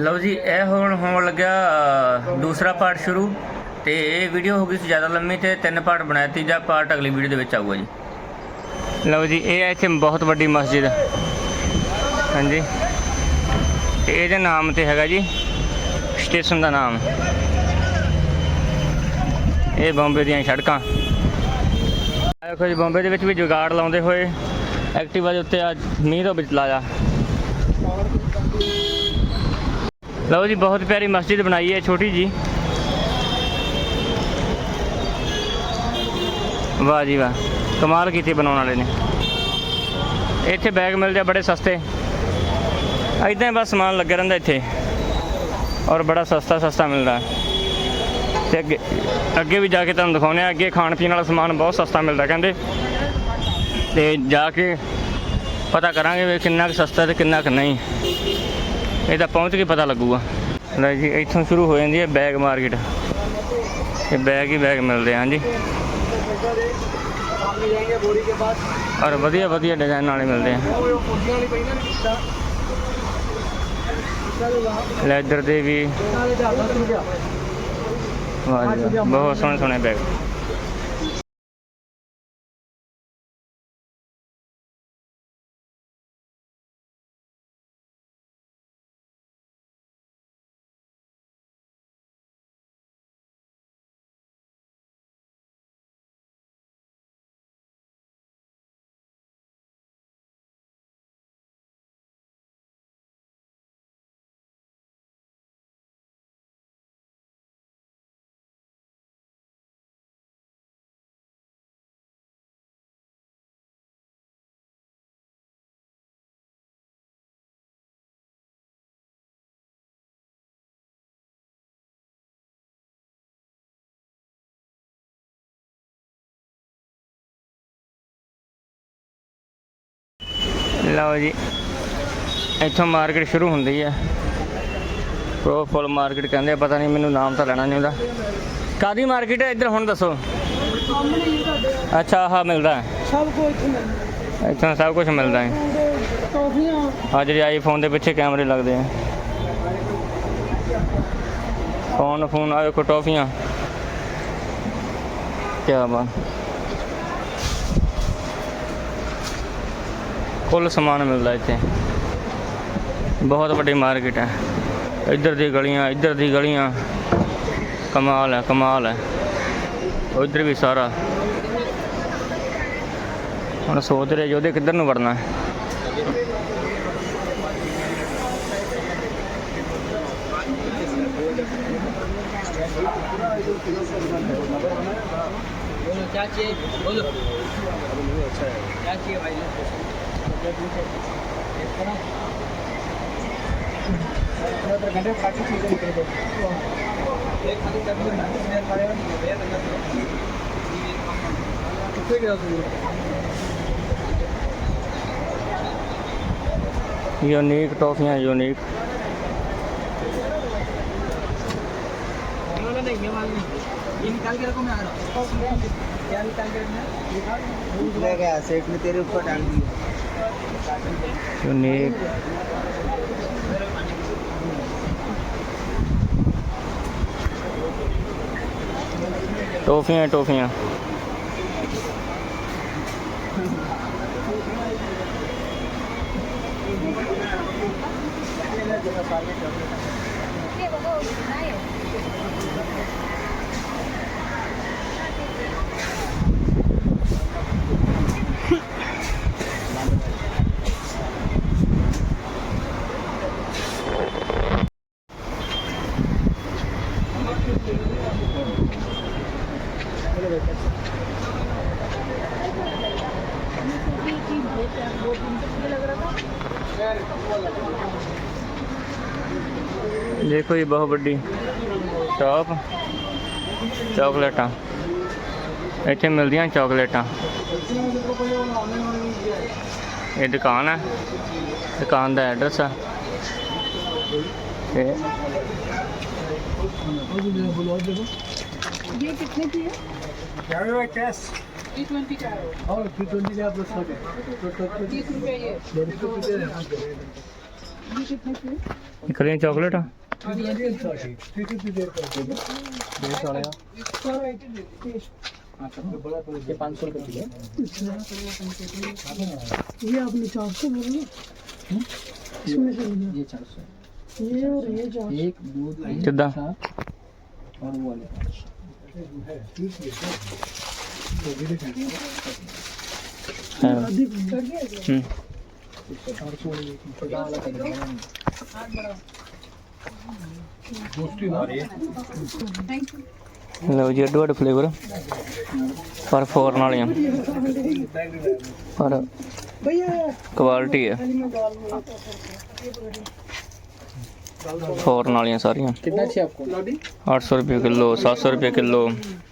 ਲਓ ਜੀ ਇਹ ਹੁਣ ਹੋਣ ਲੱਗਾ ਦੂਸਰਾ ਪਾਰਟ ਸ਼ੁਰੂ ਤੇ ਇਹ ਵੀਡੀਓ ਹੋ ਗਈ ਸੀ ਜ਼ਿਆਦਾ ਲੰਮੀ ਤੇ ਤਿੰਨ ਪਾਰਟ ਬਣਾਇਆ ਤੀਜਾ ਪਾਰਟ ਅਗਲੀ ਵੀਡੀਓ ਦੇ ਵਿੱਚ ਆਊਗਾ ਜੀ ਲਓ ਜੀ ਇਹ ਇੱਥੇ ਬਹੁਤ ਵੱਡੀ ਮਸਜਿਦ ਹਾਂਜੀ ਤੇ ਇਹਦੇ ਨਾਮ ਤੇ ਹੈਗਾ ਜੀ ਸਟੇਸ਼ਨ ਦਾ ਨਾਮ ਇਹ ਬੰਬੇ ਦੀਆਂ ਸੜਕਾਂ ਦੇਖੋ ਜੀ ਬੰਬੇ ਦੇ ਵਿੱਚ ਵੀ ਜੁਗਾੜ ਲਾਉਂਦੇ ਹੋਏ ਐਕਟਿਵਾ ਦੇ ਉੱਤੇ ਅੱਜ ਮੀਂਹ ਤੋਂ ਬਚਲਾ ਜਾ ਲਓ ਜੀ ਬਹੁਤ ਪਿਆਰੀ ਮਸਜਿਦ ਬਣਾਈ ਹੈ ਛੋਟੀ ਜੀ ਵਾਹ ਜੀ ਵਾਹ ਕਮਾਲ ਕੀਤੀ ਬਣਾਉਣ ਵਾਲੇ ਨੇ ਇੱਥੇ ਬੈਗ ਮਿਲਦੇ ਬੜੇ ਸਸਤੇ ਐਦਾਂ ਬਸ ਸਮਾਨ ਲੱਗਿਆ ਰਹਿੰਦਾ ਇੱਥੇ ਔਰ ਬੜਾ ਸਸਤਾ ਸਸਤਾ ਮਿਲਦਾ ਤੇ ਅੱਗੇ ਅੱਗੇ ਵੀ ਜਾ ਕੇ ਤੁਹਾਨੂੰ ਦਿਖਾਉਨੇ ਆ ਅੱਗੇ ਖਾਣ ਪੀਣ ਵਾਲਾ ਸਮਾਨ ਬਹੁਤ ਸਸਤਾ ਮਿਲਦਾ ਕਹਿੰਦੇ ਤੇ ਜਾ ਕੇ ਪਤਾ ਕਰਾਂਗੇ ਵੀ ਕਿੰਨਾ ਸਸਤਾ ਤੇ ਕਿੰਨਾ ਕੁ ਨਹੀਂ ਇਹ ਤਾਂ ਪਹੁੰਚ ਕੇ ਪਤਾ ਲੱਗੂਗਾ ਲੈ ਜੀ ਇੱਥੋਂ ਸ਼ੁਰੂ ਹੋ ਜਾਂਦੀ ਹੈ ਬੈਗ ਮਾਰਕੀਟ ਇਹ ਬੈਗ ਹੀ ਬੈਗ ਮਿਲਦੇ ਆਂ ਜੀ ਔਰ ਵਧੀਆ ਵਧੀਆ ਡਿਜ਼ਾਈਨ ਵਾਲੇ ਮਿਲਦੇ ਆ ਲੈਦਰ ਦੇ ਵੀ ਵਾਹ ਜੀ ਬਹੁਤ ਸੋਹਣੇ ਸੋਹਣੇ ਬੈਗ ਲਓ ਜੀ ਇੱਥੋਂ ਮਾਰਕੀਟ ਸ਼ੁਰੂ ਹੁੰਦੀ ਹੈ ਪ੍ਰੋ ਫੁੱਲ ਮਾਰਕੀਟ ਕਹਿੰਦੇ ਆ ਪਤਾ ਨਹੀਂ ਮੈਨੂੰ ਨਾਮ ਤਾਂ ਲੈਣਾ ਨਹੀਂ ਹੁੰਦਾ ਕਾਦੀ ਮਾਰਕੀਟ ਹੈ ਇੱਧਰ ਹੁਣ ਦੱਸੋ ਅੱਛਾ ਆਹ ਮਿਲਦਾ ਹੈ ਸਭ ਕੁਝ ਇੱਥੇ ਮਿਲਦਾ ਇੱਥੋਂ ਸਭ ਕੁਝ ਮਿਲਦਾ ਹੈ ਟੋਫੀਆਂ ਅੱਜ ਜਿਹੜੇ ਆਈਫੋਨ ਦੇ ਪਿੱਛੇ ਕੈਮਰੇ ਲੱਗਦੇ ਆ ਫੋਨ ਫੋਨ ਆਏ ਕੋ ਟੋਫੀਆਂ ਕੀ ਬਾਤ ਕੁੱਲ ਸਮਾਨ ਮਿਲਦਾ ਇੱਥੇ ਬਹੁਤ ਵੱਡੀ ਮਾਰਕੀਟ ਹੈ ਇੱਧਰ ਦੀ ਗਲੀਆਂ ਇੱਧਰ ਦੀ ਗਲੀਆਂ ਕਮਾਲ ਹੈ ਕਮਾਲ ਹੈ ਉਧਰ ਵੀ ਸਾਰਾ ਹੁਣ ਸੋਚ ਰਹੇ ਉਹਦੇ ਕਿੱਧਰ ਨੂੰ ਵੜਨਾ ਹੈ बोलो क्या चाहिए बोलो क्या चाहिए ಗಂಟೆ यूनिक टॉफियाँ यूनिक क्या निकाल के रखना सेट में तेरे ऊपर डाल दिया यूनिक टोफिया देखो ये बहुत बड़ी टॉप चॉकलेटा इतने मिलदिया चॉकलेटा ये दुकान है दुकान का एड्रेस है ये कितने की है थ्री ट्वेंटी का है और टी ट्वेंटी का आप लोग सब तो तो तो तीस हाँ, ये करें चॉकलेट हाँ ये आपने चार सौ हम्म? बोला ये चार सौ ये और ये एक और वो वाले लो जी एडवाड फ्लेवर पर फोर पर क्वालिटी है फोर नाले सारिया अठ सौ रुपये किलो सत्त सौ रुपये किलो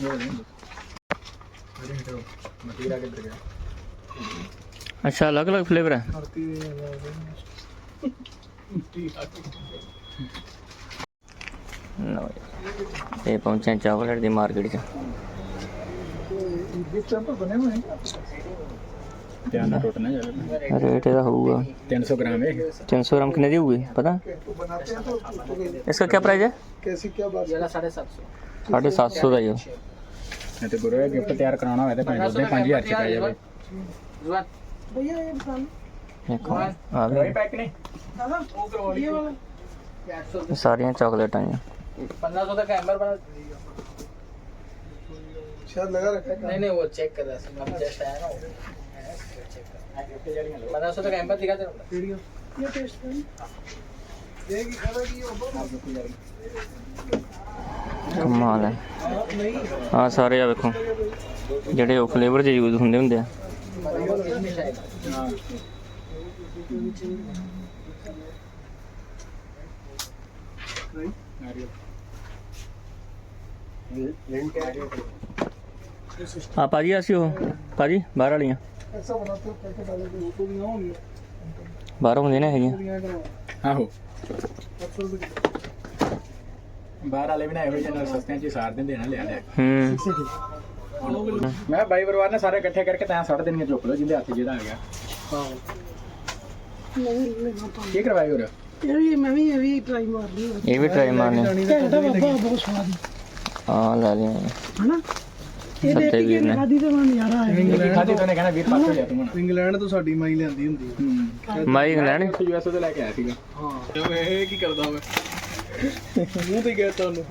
मटीरा किधर गया अच्छा अलग अलग फ्लेवर है ਲਓ ਜੀ। ਇਹ ਪਹੁੰਚੇ ਚਾਕਲੇਟ ਦੀ ਮਾਰਕੀਟ 'ਚ ਧਿਆਨ ਨਾਲ ਟੁੱਟ ਨਾ ਜਾਵੇ ਰੇਟ ਇਹਦਾ ਹੋਊਗਾ 300 ग्राम है 300 ग्राम कितने दी होगी पता इसका क्या प्राइस है कैसी क्या बात साढ़े सात सौ 750 ਦਾ ਹੀ ਉਹ ਇਹ ਤੇ ਗੁਰੂ ਗਿਫਟ ਤਿਆਰ ਕਰਾਉਣਾ ਹੋਵੇ ਤਾਂ ਭਾਵੇਂ 5000 ਚ ਪੈ ਜਾਵੇ ਜੁਆ ਭਈਆ ਇਹ ਇਹ ਕੋਈ ਆ ਵੀ ਪੈਕ ਨੇ ਦਾਦਾ ਉਹ ਕਰਵਾ ਲਈ ਇਹ ਸਾਰੀਆਂ ਚਾਕਲੇਟਾਂ ਆ 1500 ਦਾ ਕੈਮਰ ਬਣਾ ਸ਼ਾਇਦ ਲਗਾ ਰੱਖਿਆ ਨਹੀਂ ਨਹੀਂ ਉਹ ਚੈੱਕ ਕਰਦਾ ਸੀ ਮੈਂ ਜਸਟ ਆਇਆ ਨਾ ਉਹ ਚੈੱਕ ਕਰ ਗਿਫਟ ਜਿਹੜੀਆਂ 1500 ਦਾ ਕੈਮਰ ਦਿਖਾ ਦੇ ਵੀਡੀਓ ਇਹ ਟੈਸਟ ਕਰ ਦੇਗੀ ਖਾਦਾ ਕੀ ਉਹ ਬਹੁਤ ਕਮਾਲ ਹੈ ਆ ਸਾਰੇ ਆ ਵੇਖੋ ਜਿਹੜੇ ਉਹ ਫਲੇਵਰ ਜੇ ਯੂਜ਼ ਹੁੰਦੇ ਹੁੰਦੇ ਆ ਆ ਪਾਜੀ ਆਸੀ ਉਹ ਪਾਜੀ ਬਾਹਰ ਵਾਲੀਆਂ ਬਾਹਰੋਂ ਨਹੀਂ ਨਾ ਹੈਗੀਆਂ ਆਹੋ ਬਾਹਰ ਵਾਲੇ ਵੀ ਨਾ ਇਹੋ ਜਿਹੇ ਨਾਲ ਸਸਤਿਆਂ 'ਚ ਹੀ ਸਾਰ ਦਿੰਦੇ ਨਾ ਲਿਆ ਲਿਆ ਹੂੰ ਮੈਂ ਬਾਈ ਪਰਿਵਾਰ ਨੇ ਸਾਰੇ ਇਕੱਠੇ ਕਰਕੇ ਤਾਂ ਸਾੜ ਦੇਣੀਆਂ ਚੁੱਕ ਲਓ ਜਿੰਦੇ ਹੱਥ ਜਿਹੜਾ ਆ ਗਿਆ ਹਾਂ ਕੀ ਕਰਵਾਇਆ ਹੋਰ ਇਹ ਵੀ ਮੈਂ ਵੀ ਇਹ ਵੀ ਟਰਾਈ ਮਾਰ ਲਈ ਇਹ ਵੀ ਟਰਾਈ ਮਾਰਨੀ ਘੈਂਟਾ ਬਾਬਾ ਬਹੁਤ ਸਵਾਦ ਆ ਲੈ ਲਿਆ ਹਨਾ ਇਹ ਦੇਖੀ ਕੇ ਖਾਦੀ ਤੇ ਮੈਂ ਨਜ਼ਾਰਾ ਆਇਆ ਖਾਦੀ ਤੋਂ ਨੇ ਵੀਰ ਪਾਸ ਹੋ ਜਾ ਤੂੰ ਇੰਗਲੈਂਡ ਤੋਂ ਸਾਡੀ ਮਾਈ ਲਿਆਂਦੀ ਹੁੰਦੀ ਹੈ ਮਾਈ ਇੰਗਲੈਂਡ ਯੂਐਸਏ ਤੋਂ ਲੈ ਕੇ ਆਇਆ ਸੀਗਾ ਹਾਂ ਇਹ ਕੀ ਕਰਦਾ ਮੈਂ ਮੂੰਹ ਤੇ ਕਹਿਤਾ ਉਹਨੂੰ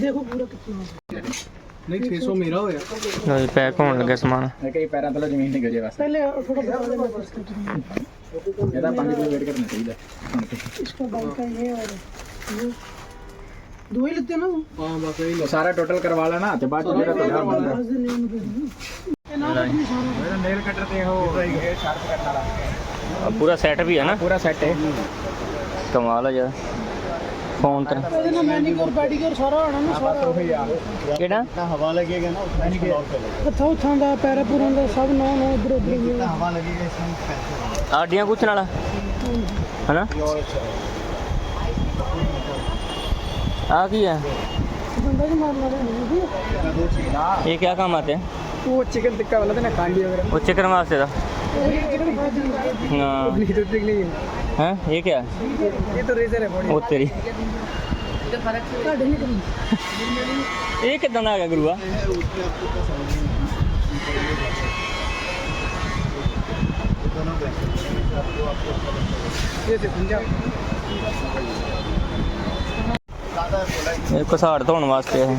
ਦੇਖੋ ਪੂਰਾ ਕਿੰਨਾ ਨਹੀਂ 600 ਮੇਰਾ ਹੋਇਆ ਲਓ ਪੈਕ ਹੋਣ ਲੱਗਾ ਸਮਾਨ ਕਈ ਕਹੀ ਪੈਰਾਂ ਥੱਲੇ ਜ਼ਮੀਨ ਨਿਕਲ ਜੇ ਬਸ ਪਹਿਲੇ ਥੋੜਾ ਇਹਦਾ ਪਾਣੀ ਕਿਲੋ ਵੇਟ ਕਰਨਾ ਚਾਹੀਦਾ इसको बाल का ਇਹ और ये। दो ही लेते ਹਾਂ ਬਸ ਇਹ ਲੋ ਸਾਰਾ ਟੋਟਲ ਕਰਵਾ ਲੈਣਾ ਤੇ ਬਾਅਦ ਚ ਜਿਹੜਾ ਤੁਹਾਡਾ ਬਣਦਾ दस दिन नहीं होंगे ना। ये ਮੇਰਾ ਨੇਲ ਕਟਰ ਤੇ ਉਹ ਇਹ ਸ਼ਾਰਪ ਕਰਨ ਵਾਲਾ ਆਹ ਪੂਰਾ ਸੈੱਟ ਵੀ ਹੈ ਨਾ ਪੂਰਾ ਸੈੱਟ ਹੈ ਕਮਾਲ ਹੈ ਯਾਰ ਫੋਨ ਤੇ ਇਹਨਾਂ ਮੈਨੀਕਿਉਰ ਪੈਡੀਕਿਉਰ ਸਾਰਾ ਹੋਣਾ ਨਾ ਸਾਰਾ ਕਿਹੜਾ ਹਵਾ ਲੱਗੇਗਾ ਨਾ ਉਸ ਮੈਨੀਕਿਉਰ ਉੱਥੋਂ ਉੱਥਾਂ ਦਾ ਪੈਰ ਦਾ ਸਭ ਨੋ ਨੋ ਇਧਰ ਉਧਰ ਹੀ ਹੈ ਹਵਾ ਲੱਗੇਗਾ ਸਭ ਪੈਸੇ ਆਡੀਆਂ ਕੁਛ ਨਾਲ ਹਨਾ ਆ ਕੀ ਹੈ ਬੰਦਾ ਜੀ ਇਹ ਕੀ ਕੰਮ ਆਤੇ ਉਹ ਚਿਕਨ ਟਿੱਕਾ ਵਾਲਾ ਤੇ ਨਾ ਕਾਂਡੀ ਵਗੈਰਾ ਉਹ ਚਿਕਨ ਵਾਸਤੇ ਦਾ ਹਾਂ ਨਹੀਂ ਤੇ ਨਹੀਂ ਹੈ हैं हाँ, ये क्या ये तो रेजर है बॉडी वो तेरी ये कितना आ गया गुरुआ एक साड़ धोन वास्ते है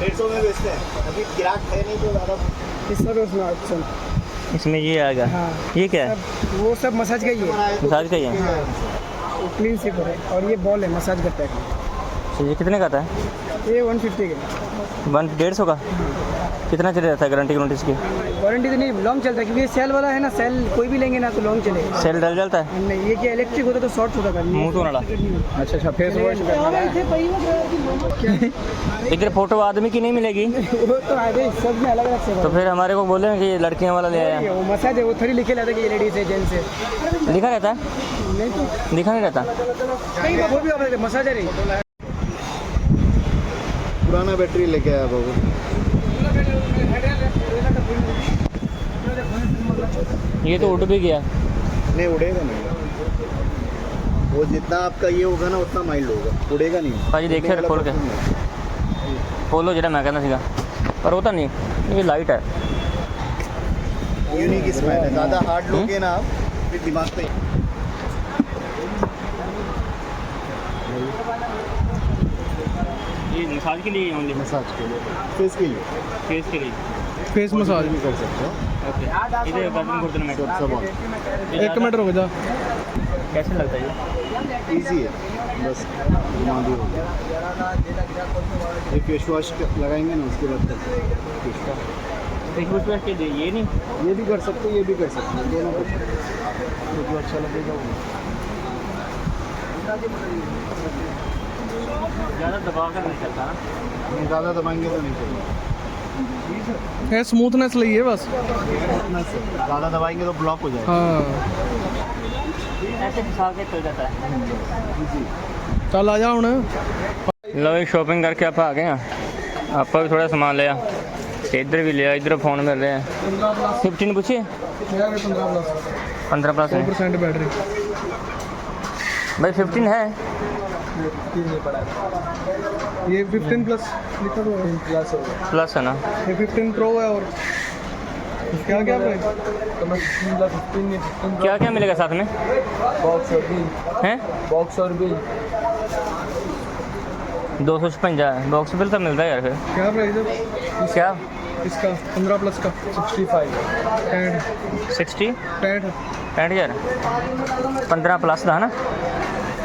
डेढ़ सौ में बेचते हैं अभी ग्राहक है नहीं तो ज़्यादा इस तरह उसमें ऑप्शन इसमें ये आएगा हाँ ये क्या है वो सब मसाज का ही है मसाज का ही है हाँ। क्लीन से है और ये बॉल है मसाज का पैक है ये कितने का था ये वन फिफ्टी का वन डेढ़ सौ का हाँ। कितना चले जाता है गारंटी गारंटी इसकी वारंटी तो नहीं लॉन्ग चलता है क्योंकि ये सेल वाला है ना सेल कोई भी लेंगे ना तो लॉन्ग चलेगा सेल डल जाता है नहीं ये क्या इलेक्ट्रिक होता तो शॉर्ट होता है मुंह तो ना अच्छा अच्छा फेस वॉश इधर फोटो आदमी की नहीं मिलेगी वो तो सब में अलग अलग से तो फिर हमारे को बोले कि ये लड़कियाँ वाला ले आया वो मसाज है वो थोड़ी लिखे रहता है कि लेडीज है जेंट्स है लिखा रहता है नहीं तो दिखा नहीं रहता कहीं वो भी आ रहे मसाज है नहीं पुराना बैटरी लेके आया बाबू ये तो उड़ भी गया नहीं उड़ेगा नहीं वो जितना आपका ये होगा ना उतना माइल्ड होगा उड़ेगा नहीं भाजी देखे खोल के खोलो जरा मैं कहना सीखा पर होता नहीं ये लाइट है यूनिक स्मेल है ज़्यादा हार्ड हम्म? लोगे ना आप फिर दिमाग पे ये मसाज के लिए ओनली मसाज के लिए फेस के लिए फेस के लिए फेस मसाज भी कर सकते हो एक मिनट रुक जा कैसे लगता है ये इजी है बस घुमादी हो गया ये फेस वॉश लगाएंगे ना उसके बाद तक फेस वॉश के लिए ये नहीं ये भी कर सकते ये भी कर सकते हैं दोनों कर जो अच्छा लगेगा वो ज़्यादा दबा कर नहीं चलता ना ज़्यादा दबाएंगे तो नहीं चलता है स्मूथनेस लिए बस ज़्यादा दबाएंगे तो ब्लॉक हो जाएगा हाँ ऐसे घिसा के चल जाता है चल आ जा हूँ लो ये शॉपिंग करके आप आ गए हैं आप भी थोड़ा सामान लिया इधर भी लिया इधर फोन मिल रहे हैं फिफ्टीन पूछिए पंद्रह प्लस पंद्रह प्लस बैटरी भाई फिफ्टीन है ये फिफ्टीन प्लस लिखा हुआ तो है प्लस होगा प्लस है ना ये फिफ्टीन प्रो है और क्या क्या तो क्या क्या मिलेगा साथ में बॉक्स और बिल हैं बॉक्स और बिल दो सौ छपंजा बॉक्स बिल तो मिलता है यार फिर क्या प्राइस है क्या इसका पंद्रह प्लस का सिक्सटी फाइव पैंठ सिक्सटी पैंठ पैंठ हज़ार पंद्रह प्लस था ना